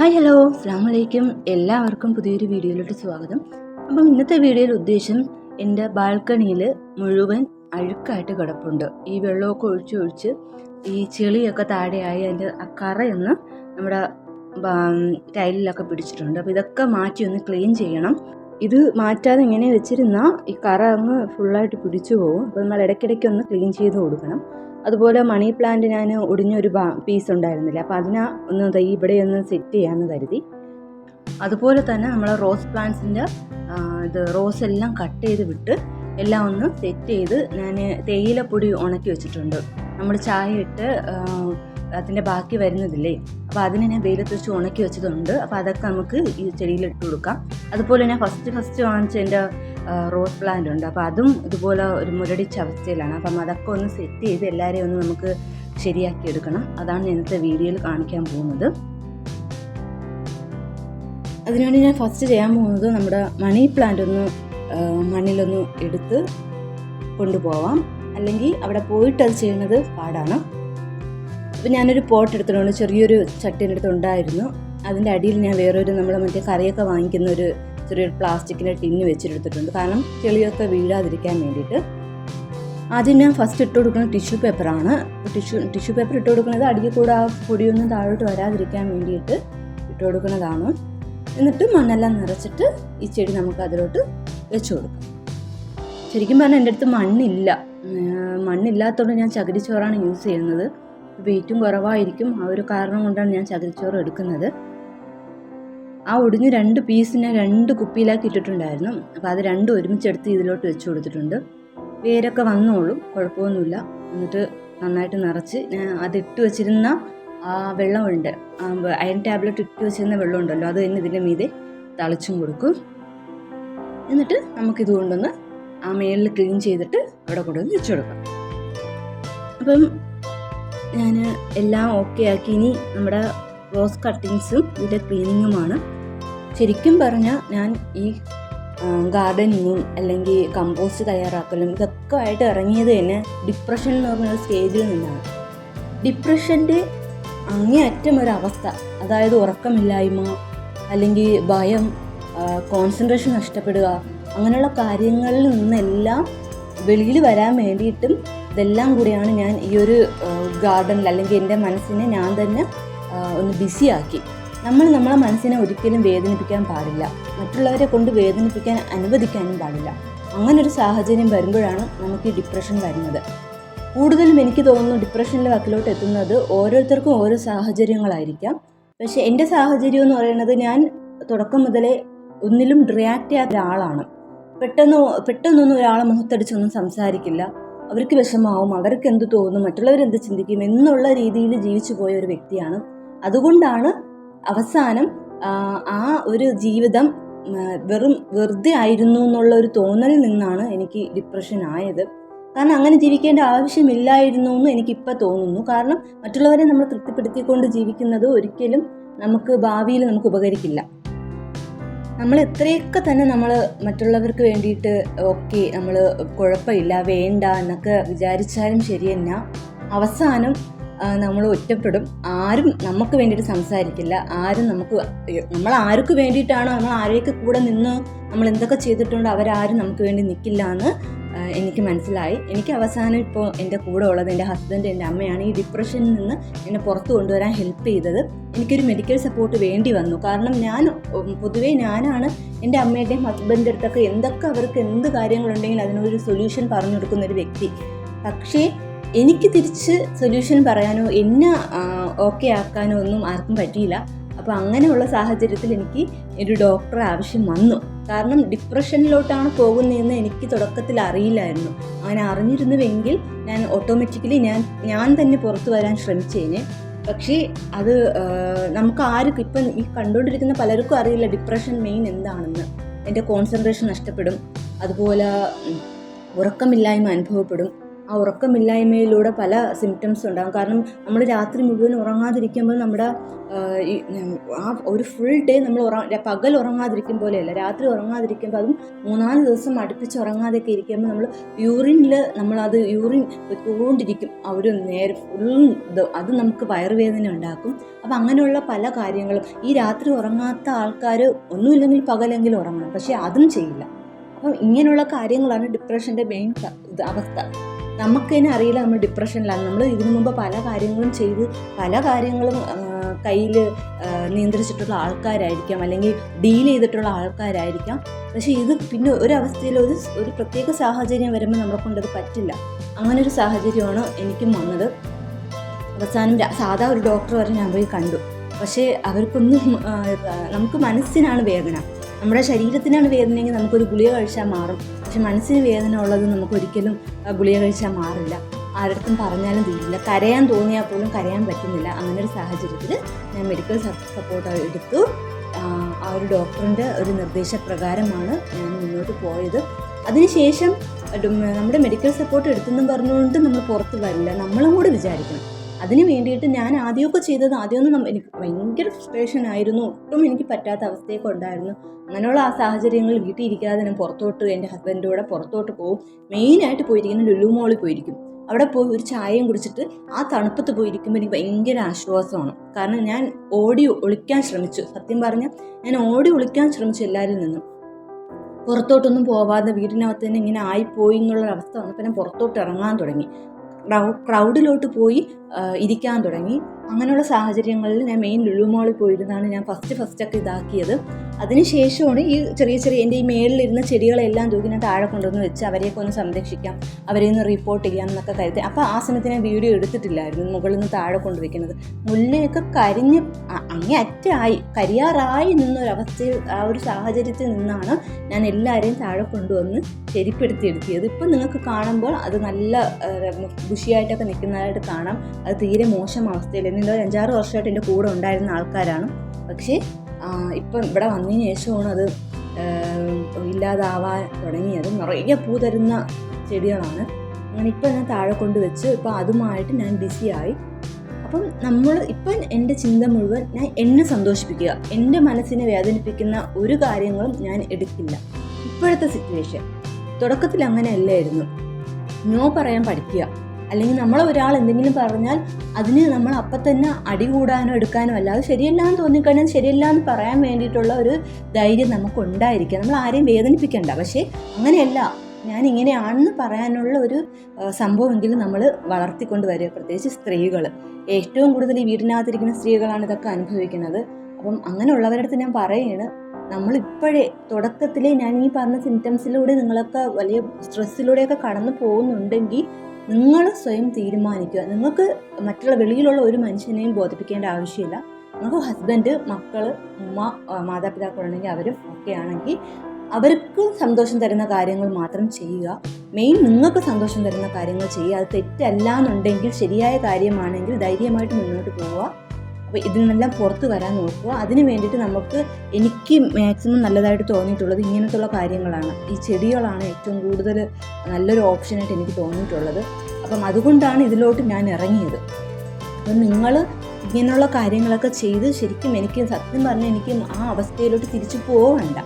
Hi hello. അസ്സാം വലൈക്കും എല്ലാവർക്കും പുതിയൊരു വീഡിയോയിലോട്ട് സ്വാഗതം. അപ്പം ഇന്നത്തെ വീഡിയോയിൽ ഉദ്ദേശം എന്റെ ബാൽക്കണിയിൽ മുഴുവൻ അഴുക്കായിട്ട് കിടപ്പുണ്ട്. ഈ വെള്ളമൊക്കെ ഒഴിച്ച് ഒഴിച്ച് ഈ ചെളിയൊക്കെ താഴെയായി അതിന്റെ ആ കറയൊന്ന് നമ്മുടെ ടൈലിലൊക്കെ പിടിച്ചിട്ടുണ്ട്. അപ്പോൾ ഇതൊക്കെ മാറ്റി ഒന്ന് ക്ലീൻ ചെയ്യണം. ഇത് മാറ്റാതെ ഇങ്ങനെ വെച്ചിരുന്നാൽ ഈ കറ അങ്ങ് ഫുള്ളായിട്ട് പിടിച്ചു പോകും. അപ്പോൾ നമ്മൾ ഇടയ്ക്കിടയ്ക്ക് ഒന്ന് ക്ലീൻ ചെയ്ത് കൊടുക്കണം. അതുപോലെ മണി പ്ലാന്റ് ഞാൻ ഒടിഞ്ഞൊരു പീസ് ഉണ്ടായിരുന്നില്ല. അപ്പോൾ അതിനെ ഒന്ന് ഇവിടെ ഒന്ന് സെറ്റ് ചെയ്യാമെന്ന് കരുതി. അതുപോലെ തന്നെ നമ്മൾ റോസ് പ്ലാന്റ്സിന്റെ ഇത് റോസ് എല്ലാം കട്ട് ചെയ്ത് വിട്ട് എല്ലാം ഒന്ന് സെറ്റ് ചെയ്ത് ഞാൻ തേയിലപ്പൊടി ഉണക്കി വെച്ചിട്ടുണ്ട്. നമ്മൾ ചായ ഇട്ട് അതിന്റെ ബാക്കി വരുന്നതില്ലേ? അപ്പോൾ അതിനെ ഞാൻ വെയിലത്ത് വെച്ച് ഉണക്കി വെച്ചതുണ്ട്. അപ്പോൾ അതൊക്കെ നമുക്ക് ഈ ചെടിയിൽ ഇട്ട് കൊടുക്കാം. അതുപോലെ ഞാൻ ഫസ്റ്റ് ഫസ്റ്റ് വാങ്ങിച്ച എന്റെ റോസ് പ്ലാന്റ് ഉണ്ട്. അപ്പോൾ അതും ഇതുപോലെ ഒരു മുരടിച്ച അവസ്ഥയിലാണ്. അപ്പം അതൊക്കെ ഒന്ന് സെറ്റ് ചെയ്ത് എല്ലാവരെയും ഒന്ന് നമുക്ക് ശരിയാക്കി എടുക്കണം. അതാണ് ഇന്നത്തെ വീഡിയോയിൽ കാണിക്കാൻ പോകുന്നത്. അതിനുവേണ്ടി ഞാൻ ഫസ്റ്റ് ചെയ്യാൻ പോകുന്നത് നമ്മുടെ മണി പ്ലാന്റ് ഒന്ന് മണ്ണിലൊന്ന് എടുത്ത് കൊണ്ടുപോവാം. അല്ലെങ്കിൽ അവിടെ പോയിട്ട് അത് ചെയ്യുന്നത് പാടാണ്. അപ്പം ഞാനൊരു പോട്ട് എടുത്തിട്ടുണ്ട്. ചെറിയൊരു ചട്ടീന്റെ അടുത്ത് ഉണ്ടായിരുന്നു. അതിന്റെ അടിയിൽ ഞാൻ വേറൊരു നമ്മൾ മറ്റേ കറിയൊക്കെ വാങ്ങിക്കുന്ന ഒരു ചെറിയൊരു പ്ലാസ്റ്റിക്കിന്റെ ടിന്ന് വെച്ചെടുത്തിട്ടുണ്ട് കാരണം ചെളിയൊക്കെ വീഴാതിരിക്കാൻ വേണ്ടിയിട്ട്. ആദ്യം ഞാൻ ഫസ്റ്റ് ഇട്ട് കൊടുക്കുന്ന ടിഷ്യൂ പേപ്പറാണ് ടിഷ്യൂ ടിഷ്യൂ പേപ്പർ ഇട്ട് കൊടുക്കുന്നത് അടിയിൽ കൂടെ ആ പൊടിയൊന്നും താഴോട്ട് വരാതിരിക്കാൻ വേണ്ടിയിട്ട് ഇട്ട് കൊടുക്കുന്നതാണ്. എന്നിട്ട് മണ്ണെല്ലാം നിറച്ചിട്ട് ഈ ചെടി നമുക്ക് അതിലോട്ട് വെച്ച് കൊടുക്കാം. ശരിക്കും പറഞ്ഞാൽ എന്റെ അടുത്ത് മണ്ണില്ല. മണ്ണില്ലാത്തതുകൊണ്ട് ഞാൻ ചകിരിച്ചോറാണ് യൂസ് ചെയ്യുന്നത്. വെയിറ്റും കുറവായിരിക്കും. ആ ഒരു കാരണം കൊണ്ടാണ് ഞാൻ ചകിരിച്ചോറ് എടുക്കുന്നത്. ആ ഒടിഞ്ഞ് രണ്ട് പീസിനെ രണ്ട് കുപ്പിയിലാക്കി ഇട്ടിട്ടുണ്ടായിരുന്നു. അപ്പോൾ അത് രണ്ടും ഒരുമിച്ചെടുത്ത് ഇതിലോട്ട് വെച്ച് കൊടുത്തിട്ടുണ്ട്. വേരൊക്കെ വന്നോളും കുഴപ്പമൊന്നുമില്ല. എന്നിട്ട് നന്നായിട്ട് നിറച്ച് അത് ഇട്ട് വെച്ചിരുന്ന ആ വെള്ളമുണ്ട്. അയൺ ടാബ്ലറ്റ് ഇട്ട് വെച്ചിരുന്ന വെള്ളമുണ്ടല്ലോ അത് തന്നെ ഇതിന്റെ മീതെ തളിച്ചും കൊടുക്കും. എന്നിട്ട് നമുക്കിത് കൊണ്ടൊന്ന് ആ മേളിൽ ക്ലീൻ ചെയ്തിട്ട് അവിടെ കൊണ്ടുവന്ന് വെച്ച് കൊടുക്കാം. അപ്പം ഞാൻ എല്ലാം ഓക്കെ ആക്കി. ഇനി നമ്മുടെ റോസ് കട്ടിങ്സും ഇതിന്റെ ക്ലീനിങ്ങുമാണ് ശരിക്കും പറഞ്ഞാൽ ഞാൻ ഈ ഗാർഡനിങ്ങും അല്ലെങ്കിൽ കമ്പോസ്റ്റ് തയ്യാറാക്കലും ഇതൊക്കെ ആയിട്ട് ഇറങ്ങിയത് തന്നെ ഡിപ്രഷൻ എന്ന് പറഞ്ഞ സ്റ്റേജിൽ നിന്നാണ്. ഡിപ്രഷന്റെ അങ്ങേയറ്റം ഒരു അവസ്ഥ അതായത് ഉറക്കമില്ലായ്മ അല്ലെങ്കിൽ ഭയം കോൺസെൻട്രേഷൻ നഷ്ടപ്പെടുക അങ്ങനെയുള്ള കാര്യങ്ങളിൽ നിന്നെല്ലാം വെളിയിൽ വരാൻ വേണ്ടിയിട്ടും ഇതെല്ലാം കൂടിയാണ് ഞാൻ ഈ ഒരു ഗാർഡനിൽ അല്ലെങ്കിൽ എന്റെ മനസ്സിനെ ഞാൻ തന്നെ ഒന്ന് ബിസിയാക്കി നമ്മൾ നമ്മളെ മനസ്സിനെ ഒരിക്കലും വേദനിപ്പിക്കാൻ പാടില്ല. മറ്റുള്ളവരെ കൊണ്ട് വേദനിപ്പിക്കാൻ അനുവദിക്കാനും പാടില്ല. അങ്ങനൊരു സാഹചര്യം വരുമ്പോഴാണ് നമുക്ക് ഈ ഡിപ്രഷൻ വരുന്നത്. കൂടുതലും എനിക്ക് തോന്നുന്നു ഡിപ്രഷനിലെ വക്കിലോട്ട് എത്തുന്നത് ഓരോരുത്തർക്കും ഓരോ സാഹചര്യങ്ങളായിരിക്കാം. പക്ഷേ എന്റെ സാഹചര്യം എന്ന് പറയുന്നത് ഞാൻ തുടക്കം മുതലേ ഒന്നിലും റിയാക്ട് ചെയ്യാത്ത ഒരാളാണ്. പെട്ടെന്ന് പെട്ടെന്നൊന്നും ഒരാളെ മുഖത്തടിച്ചൊന്നും സംസാരിക്കില്ല. അവർക്ക് വിഷമാവും അവർക്ക് എന്ത് തോന്നും മറ്റുള്ളവരെന്ത് ചിന്തിക്കും എന്നുള്ള രീതിയിൽ ജീവിച്ചു പോയ ഒരു വ്യക്തിയാണ് അതുകൊണ്ടാണ് അവസാനം ആ, ഒരു ജീവിതം വെറും വെറുതെ ആയിരുന്നു എന്നുള്ള ഒരു തോന്നലിൽ നിന്നാണ് എനിക്ക് ഡിപ്രഷൻ ആയത്. കാരണം അങ്ങനെ ജീവിക്കേണ്ട ആവശ്യമില്ലായിരുന്നു എന്ന് എനിക്കിപ്പോൾ തോന്നുന്നു. കാരണം മറ്റുള്ളവരെ നമ്മൾ തൃപ്തിപ്പെടുത്തിക്കൊണ്ട് ജീവിക്കുന്നത് ഒരിക്കലും നമുക്ക് ഭാവിയിൽ നമുക്ക് ഉപകരിക്കില്ല. നമ്മൾ എത്രയൊക്കെ തന്നെ നമ്മൾ മറ്റുള്ളവർക്ക് വേണ്ടിയിട്ട് ഓക്കെ നമ്മൾ കുഴപ്പമില്ല വേണ്ട എന്നൊക്കെ വിചാരിച്ചാലും ശരി തന്നെ അവസാനം നമ്മൾ ഒറ്റപ്പെടും. ആരും നമുക്ക് വേണ്ടിയിട്ട് സംസാരിക്കില്ല. ആരും നമുക്ക് നമ്മൾ ആർക്ക് വേണ്ടിയിട്ടാണോ നമ്മൾ ആരെയൊക്കെ കൂടെ നിന്ന് നമ്മൾ എന്തൊക്കെ ചെയ്തിട്ടുണ്ടോ അവരാരും നമുക്ക് വേണ്ടി നിൽക്കില്ല എന്ന് എനിക്ക് മനസ്സിലായി. എനിക്ക് അവസാനം ഇപ്പോൾ എന്റെ കൂടെ ഉള്ളത് എന്റെ ഹസ്ബൻഡ് എന്റെ അമ്മയാണ് ഈ ഡിപ്രഷനിൽ നിന്ന് എന്നെ പുറത്തു കൊണ്ടുവരാൻ ഹെൽപ്പ് ചെയ്തത്. എനിക്കൊരു മെഡിക്കൽ സപ്പോർട്ട് വേണ്ടി വന്നു. കാരണം ഞാൻ പൊതുവേ ഞാനാണ് എന്റെ അമ്മയുടെയും ഹസ്ബൻഡിന്റെ അടുത്തൊക്കെ എന്തൊക്കെ അവർക്ക് എന്ത് കാര്യങ്ങളുണ്ടെങ്കിലും അതിനൊരു സൊല്യൂഷൻ പറഞ്ഞു കൊടുക്കുന്ന ഒരു വ്യക്തി. പക്ഷേ എനിക്ക് തിരിച്ച് സൊല്യൂഷൻ പറയാനോ എന്നെ ഓക്കെ ആക്കാനോ ഒന്നും ആർക്കും പറ്റിയില്ല. അപ്പോൾ അങ്ങനെയുള്ള സാഹചര്യത്തിൽ എനിക്ക് ഒരു ഡോക്ടർ ആവശ്യം വന്നു. കാരണം ഡിപ്രഷനിലോട്ടാണ് പോകുന്നതെന്ന് എനിക്ക് തുടക്കത്തിൽ അറിയില്ലായിരുന്നു. അങ്ങനെ അറിഞ്ഞിരുന്നുവെങ്കിൽ ഞാൻ ഓട്ടോമാറ്റിക്കലി ഞാൻ ഞാൻ തന്നെ പുറത്തു വരാൻ ശ്രമിച്ചേനെ. പക്ഷേ അത് നമുക്ക് ആർക്കും ഇപ്പം ഈ കണ്ടുകൊണ്ടിരിക്കുന്ന പലർക്കും അറിയില്ല ഡിപ്രഷൻ മെയിൻ എന്താണെന്ന്. എന്റെ കോൺസെൻട്രേഷൻ നഷ്ടപ്പെടും. അതുപോലെ ഉറക്കമില്ലായ്മ അനുഭവപ്പെടും. ആ ഉറക്കമില്ലായ്മയിലൂടെ പല സിംറ്റംസ് ഉണ്ടാകും. കാരണം നമ്മൾ രാത്രി മുഴുവൻ ഉറങ്ങാതിരിക്കുമ്പോൾ നമ്മുടെ ആ, ഒരു ഫുൾ ഡേ നമ്മൾ ഉറ പകൽ ഉറങ്ങാതിരിക്കും പോലെയല്ല. രാത്രി ഉറങ്ങാതിരിക്കുമ്പോൾ അതും മൂന്നാൽ ദിവസം അടുപ്പിച്ച് ഉറങ്ങാതെയൊക്കെ ഇരിക്കുമ്പോൾ നമ്മൾ യൂറിനിൽ നമ്മളത് യൂറിൻ വെച്ചുകൊണ്ടിരിക്കും ആ ഒരു നേരം ഫുൾ ഇത് അത് നമുക്ക് വയറുവേദന ഉണ്ടാക്കും. അപ്പം അങ്ങനെയുള്ള പല കാര്യങ്ങളും. ഈ രാത്രി ഉറങ്ങാത്ത ആൾക്കാർ ഒന്നുമില്ലെങ്കിൽ പകലെങ്കിലും ഉറങ്ങണം. പക്ഷേ അതും ചെയ്യില്ല. അപ്പം ഇങ്ങനെയുള്ള കാര്യങ്ങളാണ് ഡിപ്രഷന്റെ മെയിൻ അവസ്ഥ. നമുക്ക് തന്നെ അറിയില്ല നമ്മൾ ഡിപ്രഷനിലാണ് നമ്മൾ ഇതിനു മുമ്പ് പല കാര്യങ്ങളും ചെയ്ത് പല കാര്യങ്ങളും കയ്യിൽ നിയന്ത്രിച്ചിട്ടുള്ള ആൾക്കാരായിരിക്കാം. അല്ലെങ്കിൽ ഡീൽ ചെയ്തിട്ടുള്ള ആൾക്കാരായിരിക്കാം. പക്ഷേ ഇത് പിന്നെ ഒരവസ്ഥയിൽ ഒരു ഒരു പ്രത്യേക സാഹചര്യം വരുമ്പോൾ നമ്മളെ കൊണ്ടത് പറ്റില്ല. അങ്ങനൊരു ഒരു സാഹചര്യമാണ് എനിക്കും വന്നത്. അവസാനം സാധാ ഒരു ഡോക്ടർ വരെ ഞാൻ പോയി കണ്ടു. പക്ഷേ അവർക്കൊന്നും നമുക്ക് മനസ്സിനാണ് വേദന. നമ്മുടെ ശരീരത്തിനാണ് വേദനയെങ്കിൽ നമുക്കൊരു ഗുളിക കഴിച്ചാൽ മാറും. പക്ഷെ മനസ്സിന് വേദന ഉള്ളത് നമുക്കൊരിക്കലും ഗുളിക കഴിച്ചാൽ മാറില്ല. ആരടുത്തും പറഞ്ഞാലും തീരില്ല. കരയാൻ തോന്നിയാൽ പോലും കരയാൻ പറ്റുന്നില്ല. അങ്ങനെ ഒരു സാഹചര്യത്തിൽ ഞാൻ മെഡിക്കൽ സപ്പോർട്ട് എടുത്തു. ആ, ഒരു ഡോക്ടറിന്റെ ഒരു നിർദ്ദേശപ്രകാരമാണ് ഞാൻ മുന്നോട്ട് പോയത്. അതിനുശേഷം നമ്മുടെ മെഡിക്കൽ സപ്പോർട്ട് എടുത്തെന്നും പറഞ്ഞുകൊണ്ട് നമ്മൾ പുറത്ത് വരില്ല. നമ്മളും കൂടി വിചാരിക്കണം. അതിന് വേണ്ടിയിട്ട് ഞാൻ ആദ്യമൊക്കെ ചെയ്തത് ആദ്യമൊന്നും എനിക്ക് ഭയങ്കര ഫ്രസ്ട്രേഷൻ ആയിരുന്നു. ഒട്ടും എനിക്ക് പറ്റാത്ത അവസ്ഥയൊക്കെ ഉണ്ടായിരുന്നു. അങ്ങനെയുള്ള ആ സാഹചര്യങ്ങളിൽ വീട്ടിൽ ഇരിക്കാതെ ഞാൻ പുറത്തോട്ട് എന്റെ ഹസ്ബൻഡിന്റെ കൂടെ പുറത്തോട്ട് പോകും മെയിനായിട്ട് പോയിരിക്കുന്ന ലുലു മോളിൽ പോയിരിക്കും. അവിടെ പോയി ഒരു ചായയും കുടിച്ചിട്ട് ആ തണുപ്പത്ത് പോയിരിക്കുമ്പോൾ എനിക്ക് ഭയങ്കര ആശ്വാസമാണ്. കാരണം ഞാൻ ഓടി ഒളിക്കാൻ ശ്രമിച്ചു. സത്യം പറഞ്ഞാൽ ഞാൻ ഓടി ഒളിക്കാൻ ശ്രമിച്ചു എല്ലാവരിൽ നിന്നും. പുറത്തോട്ടൊന്നും പോവാതെ വീടിനകത്ത് തന്നെ ഇങ്ങനെ ആയിപ്പോയി എന്നുള്ളൊരവസ്ഥ വന്നപ്പോൾ ഞാൻ പുറത്തോട്ട് ഇറങ്ങാൻ തുടങ്ങി. ക്രൗഡിലോട്ട് പോയി ഇരിക്കാൻ തുടങ്ങി. അങ്ങനെയുള്ള സാഹചര്യങ്ങളിൽ ഞാൻ മെയിൻ ലുലു മോളിൽ പോയിരുന്നാണ് ഞാൻ ഫസ്റ്റ് ഫസ്റ്റ് ഫസ്റ്റൊക്കെ ഇതാക്കിയത്. അതിനുശേഷമാണ് ഈ ചെറിയ ചെറിയ എന്റെ ഈ മേളിലിരുന്ന ചെടികളെല്ലാം തൂക്കി ഞാൻ താഴെ കൊണ്ടുവന്ന് വെച്ച് അവരെയൊക്കെ ഒന്ന് സംരക്ഷിക്കാം അവരെ ഒന്ന് റിപ്പോർട്ട് ചെയ്യാം എന്നൊക്കെ കരുതി. അപ്പോൾ ആ സമയത്ത് ഞാൻ വീഡിയോ എടുത്തിട്ടില്ലായിരുന്നു മുകളിൽ നിന്ന് താഴെ കൊണ്ടുവയ്ക്കുന്നത്. മുല്ലയൊക്കെ കരിഞ്ഞ് അ- അങ്ങേ അറ്റായി കരിയാറായി നിന്നൊരവസ്ഥയിൽ ആ ഒരു സാഹചര്യത്തിൽ നിന്നാണ് ഞാൻ എല്ലാവരെയും താഴെ കൊണ്ടുവന്ന് ശരിപ്പെടുത്തിയെടുത്തിയത് ഇപ്പം നിങ്ങൾക്ക് കാണുമ്പോൾ അത് നല്ല ബുഷിയായിട്ടൊക്കെ നിൽക്കുന്നതായിട്ട് കാണാം. അത് തീരെ മോശം അവസ്ഥയിൽ ഒരു അഞ്ചാറ് വർഷമായിട്ട് എന്റെ കൂടെ ഉണ്ടായിരുന്ന ആൾക്കാരാണ്. പക്ഷേ ഇപ്പം ഇവിടെ വന്നതിന് ശേഷമാണ് അത് ഇല്ലാതാവാൻ തുടങ്ങിയത് നിറയെ പൂ തരുന്ന ചെടികളാണ്. അങ്ങനെ ഇപ്പം ഞാൻ താഴെ കൊണ്ടുവച്ച് ഇപ്പം അതുമായിട്ട് ഞാൻ ബിസിയായി അപ്പം നമ്മൾ ഇപ്പം എന്റെ ചിന്ത മുഴുവൻ ഞാൻ എന്നെ സന്തോഷിപ്പിക്കുക. എന്റെ മനസ്സിനെ വേദനിപ്പിക്കുന്ന ഒരു കാര്യങ്ങളും ഞാൻ എടുക്കില്ല. ഇപ്പോഴത്തെ സിറ്റുവേഷൻ തുടക്കത്തിൽ അങ്ങനെ അല്ലായിരുന്നു നോ പറയാൻ പഠിക്കുക. അല്ലെങ്കിൽ നമ്മൾ ഒരാൾ എന്തെങ്കിലും പറഞ്ഞാൽ അതിന് നമ്മൾ അപ്പം തന്നെ അടി കൂടാനോ എടുക്കാനോ അല്ല. അത് ശരിയല്ല എന്ന് തോന്നിക്കഴിഞ്ഞാൽ ശരിയല്ല എന്ന് പറയാൻ വേണ്ടിയിട്ടുള്ള ഒരു ധൈര്യം നമുക്ക് ഉണ്ടായിരിക്കുക നമ്മൾ ആരെയും വേദനിപ്പിക്കേണ്ട. പക്ഷേ അങ്ങനെയല്ല. ഞാൻ ഇങ്ങനെയാണെന്ന് പറയാനുള്ള ഒരു സംഭവമെങ്കിലും നമ്മൾ വളർത്തിക്കൊണ്ട് വരിക. പ്രത്യേകിച്ച് സ്ത്രീകൾ. ഏറ്റവും കൂടുതൽ ഈ വീടിനകത്തിരിക്കുന്ന സ്ത്രീകളാണ് ഇതൊക്കെ അനുഭവിക്കുന്നത്. അപ്പം അങ്ങനെയുള്ളവരുടെ അടുത്ത് ഞാൻ പറയുകയാണ് നമ്മൾ ഇപ്പോഴേ തുടക്കത്തിലേ ഞാൻ ഈ പറഞ്ഞ സിംറ്റംസിലൂടെ നിങ്ങളൊക്കെ വലിയ സ്ട്രെസ്സിലൂടെയൊക്കെ കടന്നു പോകുന്നുണ്ടെങ്കിൽ നിങ്ങൾ സ്വയം തീരുമാനിക്കുക. നിങ്ങൾക്ക് മറ്റുള്ള വെളിയിലുള്ള ഒരു മനുഷ്യനെയും ബോധിപ്പിക്കേണ്ട ആവശ്യമില്ല. നിങ്ങൾക്ക് ഹസ്ബൻഡ് മക്കൾ ഉമ്മ മാതാപിതാക്കളുണ്ടെങ്കിൽ അവരും ഒക്കെ ആണെങ്കിൽ അവർക്ക് സന്തോഷം തരുന്ന കാര്യങ്ങൾ മാത്രം ചെയ്യുക. മെയിൻ നിങ്ങൾക്ക് സന്തോഷം തരുന്ന കാര്യങ്ങൾ ചെയ്യുക. അത് തെറ്റല്ല എന്നുണ്ടെങ്കിൽ ശരിയായ കാര്യമാണെങ്കിൽ ധൈര്യമായിട്ട് മുന്നോട്ട് പോവുക. അപ്പോൾ ഇതിൽ നിന്നെല്ലാം പുറത്ത് വരാൻ നോക്കുക. അതിന് വേണ്ടിയിട്ട് നമുക്ക് എനിക്ക് മാക്സിമം നല്ലതായിട്ട് തോന്നിയിട്ടുള്ളത് ഇങ്ങനത്തുള്ള കാര്യങ്ങളാണ്. ഈ ചെടികളാണ് ഏറ്റവും കൂടുതൽ നല്ലൊരു ഓപ്ഷനായിട്ട് എനിക്ക് തോന്നിയിട്ടുള്ളത്. അപ്പം അതുകൊണ്ടാണ് ഇതിലോട്ട് ഞാൻ ഇറങ്ങിയത്. അപ്പം നിങ്ങൾ ഇങ്ങനെയുള്ള കാര്യങ്ങളൊക്കെ ചെയ്ത് ശരിക്കും എനിക്ക് സത്യം പറഞ്ഞാൽ എനിക്ക് ആ അവസ്ഥയിലോട്ട് തിരിച്ചു പോകണ്ട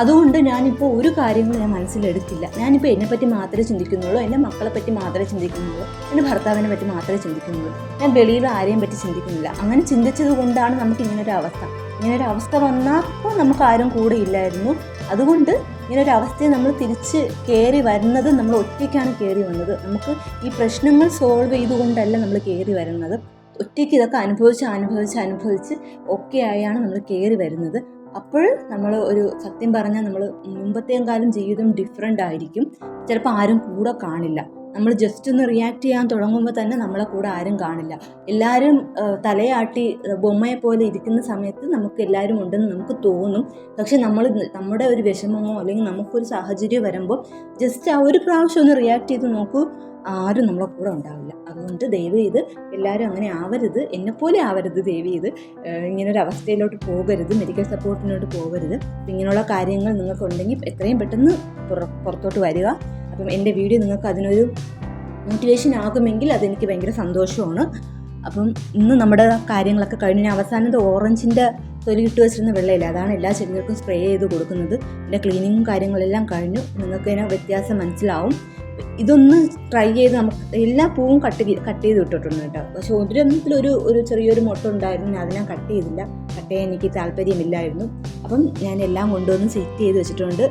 അതുകൊണ്ട് ഞാനിപ്പോൾ ഒരു കാര്യങ്ങളും ഞാൻ മനസ്സിലെടുത്തില്ല. ഞാനിപ്പോൾ എന്നെപ്പറ്റി മാത്രമേ ചിന്തിക്കുന്നുള്ളൂ എന്റെ മക്കളെ പറ്റി മാത്രമേ ചിന്തിക്കുന്നുള്ളൂ എന്റെ ഭർത്താവിനെ പറ്റി മാത്രമേ ചിന്തിക്കുന്നുള്ളൂ. ഞാൻ വെളിയിൽ ആരെയും പറ്റി ചിന്തിക്കുന്നില്ല. അങ്ങനെ ചിന്തിച്ചത് കൊണ്ടാണ് നമുക്ക് ഇങ്ങനൊരു അവസ്ഥ. ഇങ്ങനൊരു അവസ്ഥ വന്നപ്പോൾ നമുക്ക് ആരും കൂടെ ഇല്ലായിരുന്നു. അതുകൊണ്ട് ഇങ്ങനൊരു അവസ്ഥയെ നമ്മൾ തിരിച്ച് കയറി വരുന്നത് നമ്മൾ ഒറ്റയ്ക്കാണ് കയറി വന്നത്. നമുക്ക് ഈ പ്രശ്നങ്ങൾ സോൾവ് ചെയ്തുകൊണ്ടല്ല നമ്മൾ കയറി വരുന്നത്. ഒറ്റയ്ക്ക് ഇതൊക്കെ അനുഭവിച്ച് അനുഭവിച്ച് അനുഭവിച്ച് ഒക്കെ ആയാണ് നമ്മൾ കയറി വരുന്നത്. അപ്പോൾ നമ്മൾ ഒരു സത്യം പറഞ്ഞാൽ നമ്മൾ മുമ്പത്തെയും കാലം ജീവിതം ഡിഫറെന്റ് ആയിരിക്കും. ചിലപ്പോൾ ആരും കൂടെ കാണില്ല. നമ്മൾ ജസ്റ്റ് ഒന്ന് റിയാക്ട് ചെയ്യാൻ തുടങ്ങുമ്പോൾ തന്നെ നമ്മളെ കൂടെ ആരും കാണില്ല. എല്ലാവരും തലയാട്ടി ബൊമ്മയെ പോലെ ഇരിക്കുന്ന സമയത്ത് നമുക്ക് എല്ലാവരും ഉണ്ടെന്ന് നമുക്ക് തോന്നും. പക്ഷെ നമ്മൾ നമ്മുടെ ഒരു വിഷമമോ അല്ലെങ്കിൽ നമുക്കൊരു സാഹചര്യം വരുമ്പോൾ ജസ്റ്റ് ആ ഒരു പ്രാവശ്യം ഒന്ന് റിയാക്ട് ചെയ്ത് നോക്കൂ. ആരും നമ്മളെ കൂടെ ഉണ്ടാവില്ല. അതുകൊണ്ട് ദയവ് ചെയ്ത് എല്ലാവരും അങ്ങനെ ആവരുത്. എന്നെപ്പോലെ ആവരുത് ദയവ് ചെയ്ത്. ഇങ്ങനൊരു അവസ്ഥയിലോട്ട് പോകരുത്. മെഡിക്കൽ സപ്പോർട്ടിനോട്ട് പോകരുത്. ഇങ്ങനെയുള്ള കാര്യങ്ങൾ നിങ്ങൾക്കുണ്ടെങ്കിൽ എത്രയും പെട്ടെന്ന് പുറത്തോട്ട് വരിക. അപ്പം എന്റെ വീഡിയോ നിങ്ങൾക്ക് അതിനൊരു മോട്ടിവേഷൻ ആകുമെങ്കിൽ അതെനിക്ക് ഭയങ്കര സന്തോഷമാണ്. അപ്പം ഇന്ന് നമ്മുടെ കാര്യങ്ങളൊക്കെ കഴിഞ്ഞ അവസാനം അവസാനത്തെ ഓറഞ്ചിന്റെ തൊലി ഇട്ട് വെച്ചിരുന്ന വെള്ളയില്ല? അതാണ് എല്ലാ ചെടികൾക്കും സ്പ്രേ ചെയ്ത് കൊടുക്കുന്നത്. എന്റെ ക്ലീനിങ്ങും കാര്യങ്ങളെല്ലാം കഴിഞ്ഞു. നിങ്ങൾക്ക് ഇതിനെ വ്യത്യാസം മനസ്സിലാവും. ഇതൊന്ന് ട്രൈ ചെയ്ത് നമുക്ക് എല്ലാ പൂവും കട്ട് കട്ട് ചെയ്ത് ഇട്ടിട്ടുണ്ട് കേട്ടോ. പക്ഷേ ഒരെണ്ണത്തിലൊരു ഒരു ചെറിയൊരു മുട്ട ഉണ്ടായിരുന്നു ഞാൻ അതിനെ കട്ട് ചെയ്തില്ല. കട്ട് ചെയ്യാൻ എനിക്ക് താല്പര്യമില്ലായിരുന്നു. അപ്പം ഞാൻ എല്ലാം കൊണ്ടുവന്ന് സെറ്റ് ചെയ്ത് വെച്ചിട്ടുണ്ട്.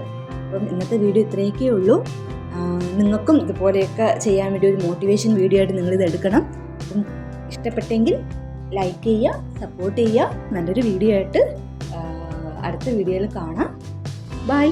അപ്പം ഇന്നത്തെ വീഡിയോ ഇത്രയൊക്കെ ഉള്ളൂ. നിങ്ങൾക്കും ഇതുപോലെയൊക്കെ ചെയ്യാൻ വേണ്ടി ഒരു മോട്ടിവേഷൻ വീഡിയോ ആയിട്ട് നിങ്ങളിത് എടുക്കണം. അപ്പം ഇഷ്ടപ്പെട്ടെങ്കിൽ ലൈക്ക് ചെയ്യുക സപ്പോർട്ട് ചെയ്യുക. നല്ലൊരു വീഡിയോ ആയിട്ട് അടുത്ത വീഡിയോയിൽ കാണാം. ബൈ